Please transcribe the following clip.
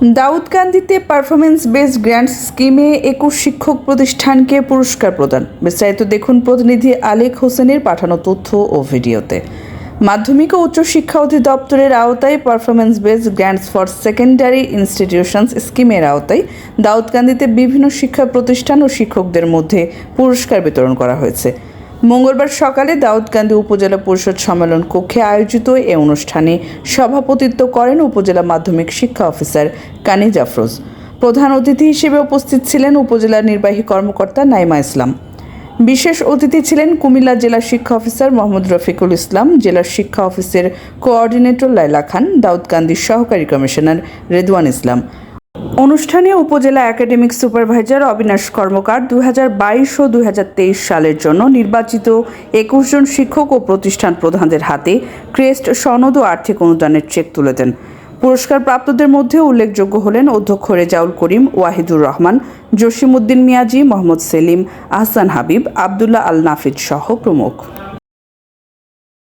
দাউদকান্দিতে performance based grant স্কিমে একুশ শিক্ষক প্রতিষ্ঠানকে পুরস্কার প্রদান। বিস্তারিত দেখুন প্রতিনিধি আলেক হোসেনের পাঠানো তথ্য ও ভিডিওতে। মাধ্যমিক ও উচ্চ শিক্ষা অধিদপ্তরের আওতায় performance based grants for secondary institutions স্কিমের আওতায় দাউদকান্দিতে বিভিন্ন শিক্ষা প্রতিষ্ঠান ও শিক্ষকদের মধ্যে পুরস্কার বিতরণ করা হয়েছে। মঙ্গলবার সকালে দাউদকান্দি উপজেলা পরিষদ সম্মেলন কক্ষে আয়োজিত এ অনুষ্ঠানে সভাপতিত্ব করেন উপজেলা মাধ্যমিক শিক্ষা অফিসার কানি জাফরোজ প্রধান অতিথি হিসেবে উপস্থিত ছিলেন উপজেলা নির্বাহী কর্মকর্তা নাইমা ইসলাম। বিশেষ অতিথি ছিলেন কুমিল্লা জেলা শিক্ষা অফিসার মোহাম্মদ রফিকুল ইসলাম জেলার শিক্ষা অফিসের কোঅর্ডিনেটর লাইলা খান দাউদকান্দির সহকারী কমিশনার রেদওয়ান ইসলাম। অনুষ্ঠানে উপজেলা একাডেমিক সুপারভাইজার অবিনাশ কর্মকার দু হাজার বাইশ ও দু হাজার তেইশ সালের জন্য নির্বাচিত একুশ জন শিক্ষক ও প্রতিষ্ঠান প্রধানদের হাতে ক্রেস্ট সনদ ও আর্থিক অনুদানের চেক তুলে দেন। পুরস্কার প্রাপ্তদের মধ্যে উল্লেখযোগ্য হলেন অধ্যক্ষ রেজাউল করিম, ওয়াহিদুর রহমান, জসিমউদ্দিন মিয়াজি, মোহাম্মদ সেলিম, আহসান হাবিব, আবদুল্লাহ আল নাফিজ সহ প্রমুখ।